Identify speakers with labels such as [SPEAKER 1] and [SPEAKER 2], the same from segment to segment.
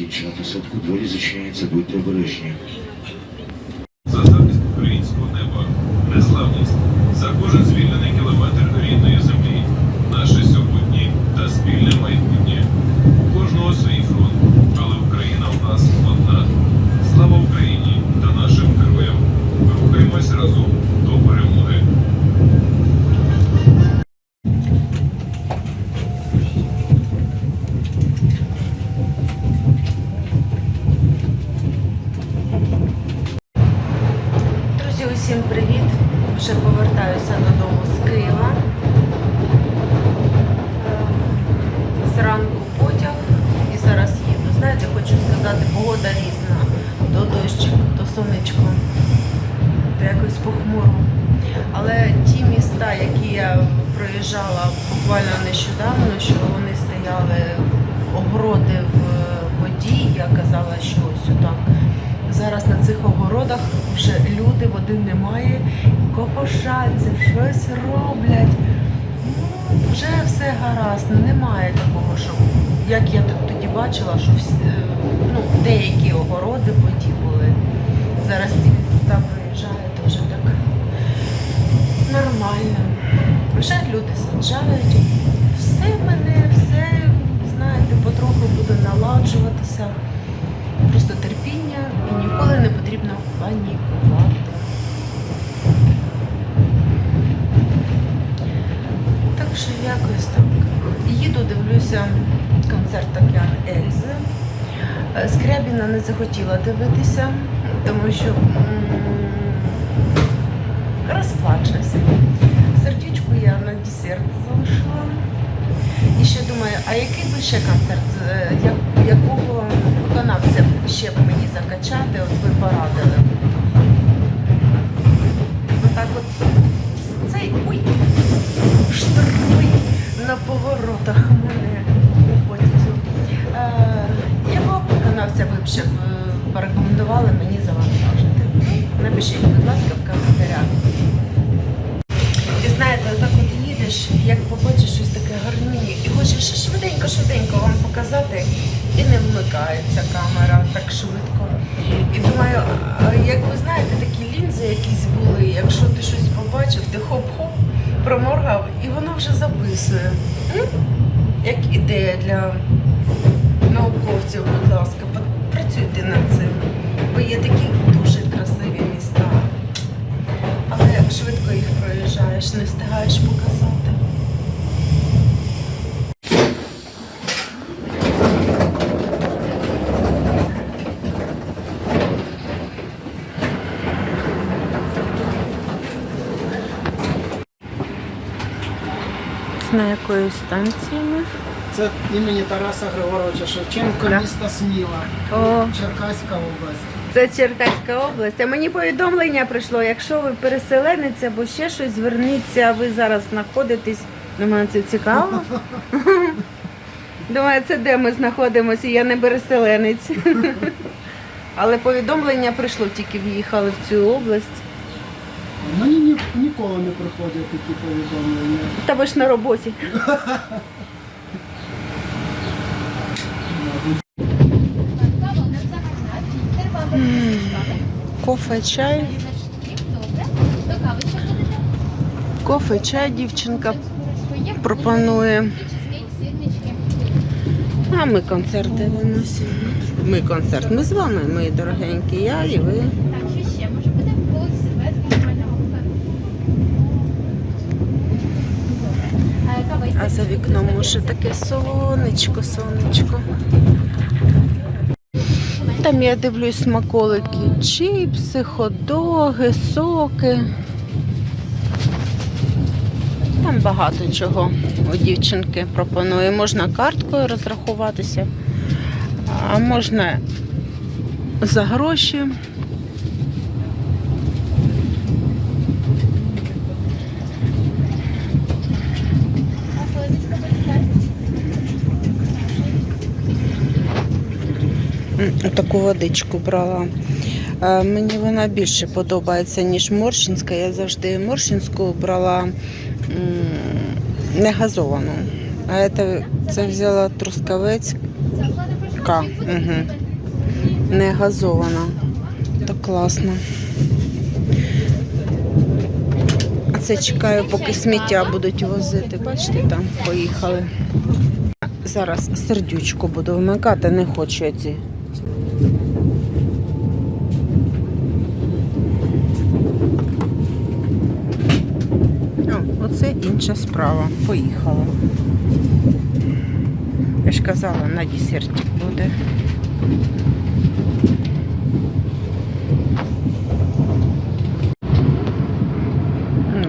[SPEAKER 1] закінчена посадку, двері зачиняються, будьте обережні.
[SPEAKER 2] Погода різна. То дощик, то сонечко, то якось похмуро. Але ті міста, які я проїжджала буквально нещодавно, що вони стояли огороди в воді, я казала, що ось отак. Зараз на цих огородах вже люди, води немає, копошаться, щось роблять. Ну, вже все гаразд, немає такого, що як я тоді бачила, що всі, е, ну, деякі огороди в були. Зараз ті міста проїжджають, вже так нормально. Вже люди саджають. Все мене, все, знаєте, потроху буде наладжуватися. Просто терпіння і ніколи не потрібно панікувати. Так що якось так. Їду, дивлюся концерт Океан Ельзи. Е, Скрябіна не захотіла дивитися, тому що розплачуся. Сердючку я на десерт залишила. І ще думаю, а який би ще концерт, е, якого виконавця ще б мені закачати, от ви порадили. Поворотах мене у потязі. Е, якого б виконавця ви б ще е, порекомендували мені завантажити? Напишіть, будь ласка, в коментарях. І знаєте, отак от їдеш, як побачиш щось таке гарнюні, і хочеш швиденько-швиденько вам показати, і не вмикається камера так швидко. І думаю, як ви знаєте, такі лінзи якісь були, якщо ти щось побачив, ти хоп-хоп, проморгав, і воно вже записує. Як ідея для науковців, будь ласка, працюйте над цим. Бо є такі дуже красиві міста. Але як швидко їх проїжджаєш, не встигаєш показати. На якої станції ми?
[SPEAKER 3] Це імені Тараса Григоровича Шевченка,
[SPEAKER 2] Да.
[SPEAKER 3] міста Сміла,
[SPEAKER 2] О,
[SPEAKER 3] Черкаська область.
[SPEAKER 2] це Черкаська область. А мені повідомлення прийшло, якщо ви переселенець або ще щось, зверніться, ви зараз знаходитесь. Думаю, це цікаво. Думаю, це де ми знаходимося, я не переселенець. Але повідомлення прийшло, тільки в'їхали в цю область.
[SPEAKER 3] Ніколи не приходять такі повідомлення.
[SPEAKER 2] Та ви ж на роботі. Кофе, чай. Кофе, чай дівчинка пропонує. А ми концерт дивимося. Ми концерт. Ми з вами, мої дорогенькі. Я і ви.
[SPEAKER 4] Так, що ще? Може буде вулиці серветки нормального
[SPEAKER 2] А за вікном може таке сонечко, сонечко. Там я дивлюсь смаколики, чіпси, хот-доги, соки. Там багато чого у дівчинки пропонує. Можна карткою розрахуватися, а можна за гроші. Таку водичку брала. Е, Мені вона більше подобається, ніж морщинська. Я завжди морщинську брала не газовану. А це, це взяла трускавець Угу. Не газована. То класно. Це чекаю, поки сміття будуть возити. Бачите, там поїхали. Зараз сердючку буду вмикати, не хочу я ці. Оце інша справа. Поїхала. Я ж казала, на десертик буде. Ну,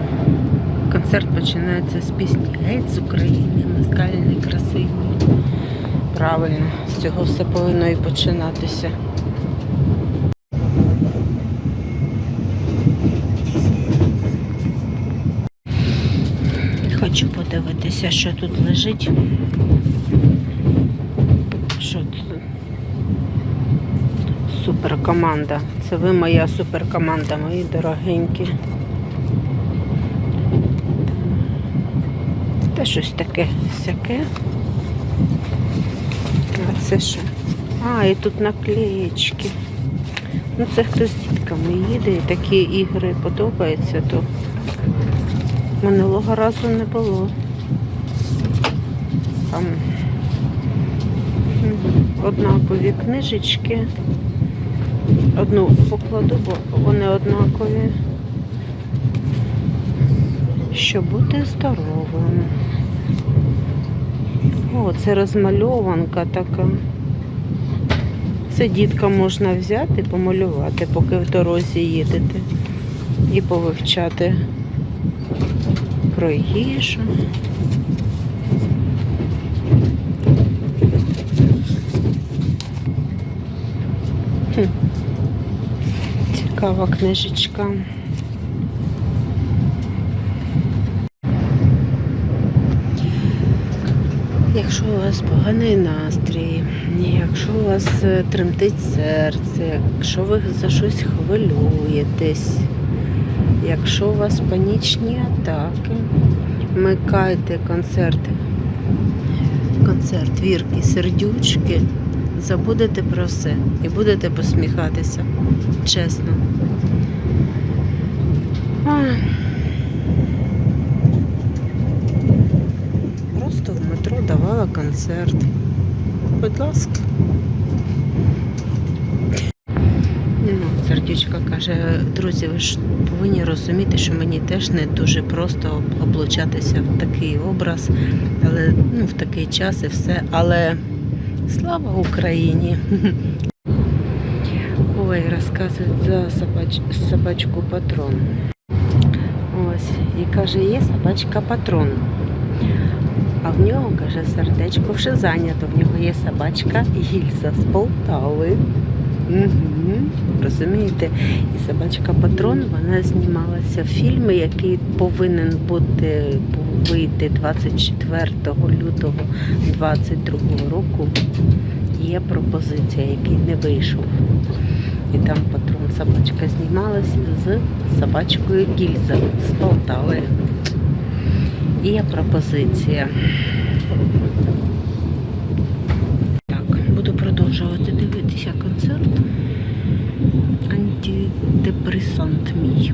[SPEAKER 2] Концерт починається з пісні Геть з України, москальний красивий. Правильно, з цього все повинно і починатися. Хочу подивитися, що тут лежить. Що тут? Суперкоманда. Це ви моя суперкоманда, мої дорогенькі. Та щось таке сяке. А це що? А, і тут наклеєчки. Ну це хто з дітками їде і такі ігри подобаються, то минулого разу не було. Там однакові книжечки. Одну покладу, бо вони однакові. Щоб бути здоровим. О, це розмальованка така. Це діткам можна взяти, помалювати, поки в дорозі їдете. І повивчати про їжу. Цікава книжечка. Якщо у вас поганий настрій, якщо у вас е, тремтить серце, якщо ви за щось хвилюєтесь, якщо у вас панічні атаки, вмикайте концерти. Концерт Вірки Сердючки, забудете про все і будете посміхатися. Чесно. Ах. Просто в метро давала концерт. Будь ласка. Ну, сердючка каже, друзі, ви ж повинні розуміти, що мені теж не дуже просто облучатися в такий образ, але ну, в такий час і все. Але слава Україні! Ой, розказують за собач... собачку патрон. Ось, і каже, є собачка патрон. А в нього, каже, сердечко вже зайнято. В нього є собачка Гільза з Полтави. Угу. Розумієте? І собачка Патрон вона знімалася в фільмі, який повинен бути вийти 24 лютого 22 року. Є пропозиція, який не вийшов. І там патрон собачка знімалася з собачкою Гільза з Полтави. Є пропозиція. Так, буду продовжувати дивитися концерт. Антидепресант мій.